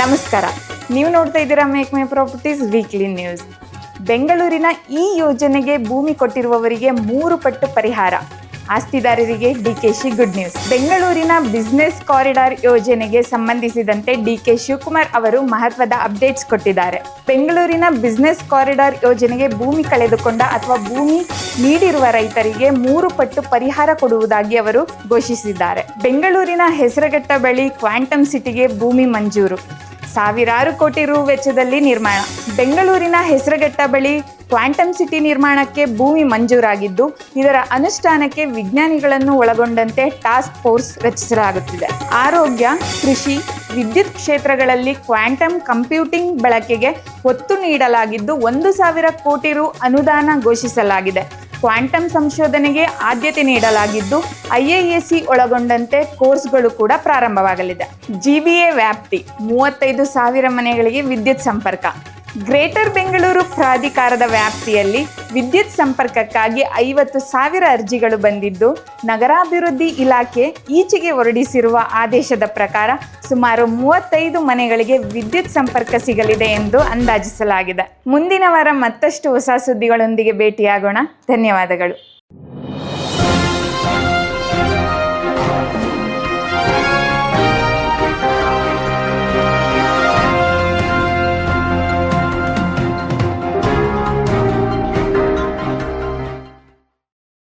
ನಮಸ್ಕಾರ. ನೀವು ನೋಡ್ತಾ ಇದ್ದೀರಾ make my properties weekly news ಬೆಂಗಳೂರಿನ ಈ ಯೋಜನೆಗೆ ಭೂಮಿ ಕೊಟ್ಟಿರುವವರಿಗೆ ಮೂರು ಪಟ್ಟು ಪರಿಹಾರ. ಆಸ್ತಿದಾರರಿಗೆ ಡಿಕೆಶಿ ಗುಡ್ ನ್ಯೂಸ್ ಬೆಂಗಳೂರಿನ ಬಿಸ್ನೆಸ್ ಕಾರಿಡಾರ್ ಯೋಜನೆಗೆ ಸಂಬಂಧಿಸಿದಂತೆ ಡಿ ಕೆ ಶಿವಕುಮಾರ್ ಅವರು ಮಹತ್ವದ ಅಪ್ಡೇಟ್ಸ್ ಕೊಟ್ಟಿದ್ದಾರೆ. ಬೆಂಗಳೂರಿನ ಬಿಸ್ನೆಸ್ ಕಾರಿಡಾರ್ ಯೋಜನೆಗೆ ಭೂಮಿ ಕಳೆದುಕೊಂಡ ಅಥವಾ ಭೂಮಿ ನೀಡಿರುವ ರೈತರಿಗೆ ಮೂರು ಪಟ್ಟು ಪರಿಹಾರ ಕೊಡುವುದಾಗಿ ಅವರು ಘೋಷಿಸಿದ್ದಾರೆ. ಬೆಂಗಳೂರಿನ ಹೆಸರಘಟ್ಟ ಬಳಿ ಕ್ವಾಂಟಮ್ ಸಿಟಿಗೆ ಭೂಮಿ ಮಂಜೂರು. ಸಾವಿರಾರು ಕೋಟಿ ರು ವೆಚ್ಚದಲ್ಲಿ ನಿರ್ಮಾಣ. ಬೆಂಗಳೂರಿನ ಹೆಸರುಘಟ್ಟ ಬಳಿ ಕ್ವಾಂಟಮ್ ಸಿಟಿ ನಿರ್ಮಾಣಕ್ಕೆ ಭೂಮಿ ಮಂಜೂರಾಗಿದ್ದು, ಇದರ ಅನುಷ್ಠಾನಕ್ಕೆ ವಿಜ್ಞಾನಿಗಳನ್ನು ಒಳಗೊಂಡಂತೆ ಟಾಸ್ಕ್ ಫೋರ್ಸ್ ರಚಿಸಲಾಗುತ್ತಿದೆ. ಆರೋಗ್ಯ, ಕೃಷಿ, ವಿದ್ಯುತ್ ಕ್ಷೇತ್ರಗಳಲ್ಲಿ ಕ್ವಾಂಟಮ್ ಕಂಪ್ಯೂಟಿಂಗ್ ಬಳಕೆಗೆ ಒತ್ತು ನೀಡಲಾಗಿದ್ದು, ಒಂದು ಸಾವಿರ ಕೋಟಿ ರು ಅನುದಾನ ಘೋಷಿಸಲಾಗಿದೆ. ಕ್ವಾಂಟಮ್ ಸಂಶೋಧನೆಗೆ ಆದ್ಯತೆ ನೀಡಲಾಗಿದ್ದು ಐಐಎಸಿ ಒಳಗೊಂಡಂತೆ ಕೋರ್ಸ್ಗಳು ಕೂಡ ಪ್ರಾರಂಭವಾಗಲಿದೆ. ಜಿಬಿಎ ವ್ಯಾಪ್ತಿ, ಮೂವತ್ತೈದು ಸಾವಿರ ಮನೆಗಳಿಗೆ ವಿದ್ಯುತ್ ಸಂಪರ್ಕ. ಗ್ರೇಟರ್ ಬೆಂಗಳೂರು ಪ್ರಾಧಿಕಾರದ ವ್ಯಾಪ್ತಿಯಲ್ಲಿ ವಿದ್ಯುತ್ ಸಂಪರ್ಕಕ್ಕಾಗಿ ಐವತ್ತು ಸಾವಿರ ಅರ್ಜಿಗಳು ಬಂದಿದ್ದು, ನಗರಾಭಿವೃದ್ಧಿ ಇಲಾಖೆ ಈಚೆಗೆ ಹೊರಡಿಸಿರುವ ಆದೇಶದ ಪ್ರಕಾರ ಸುಮಾರು ಮೂವತ್ತೈದು ಮನೆಗಳಿಗೆ ವಿದ್ಯುತ್ ಸಂಪರ್ಕ ಸಿಗಲಿದೆ ಎಂದು ಅಂದಾಜಿಸಲಾಗಿದೆ. ಮುಂದಿನ ವಾರ ಮತ್ತಷ್ಟು ಹೊಸ ಸುದ್ದಿಗಳೊಂದಿಗೆ ಭೇಟಿಯಾಗೋಣ. ಧನ್ಯವಾದಗಳು.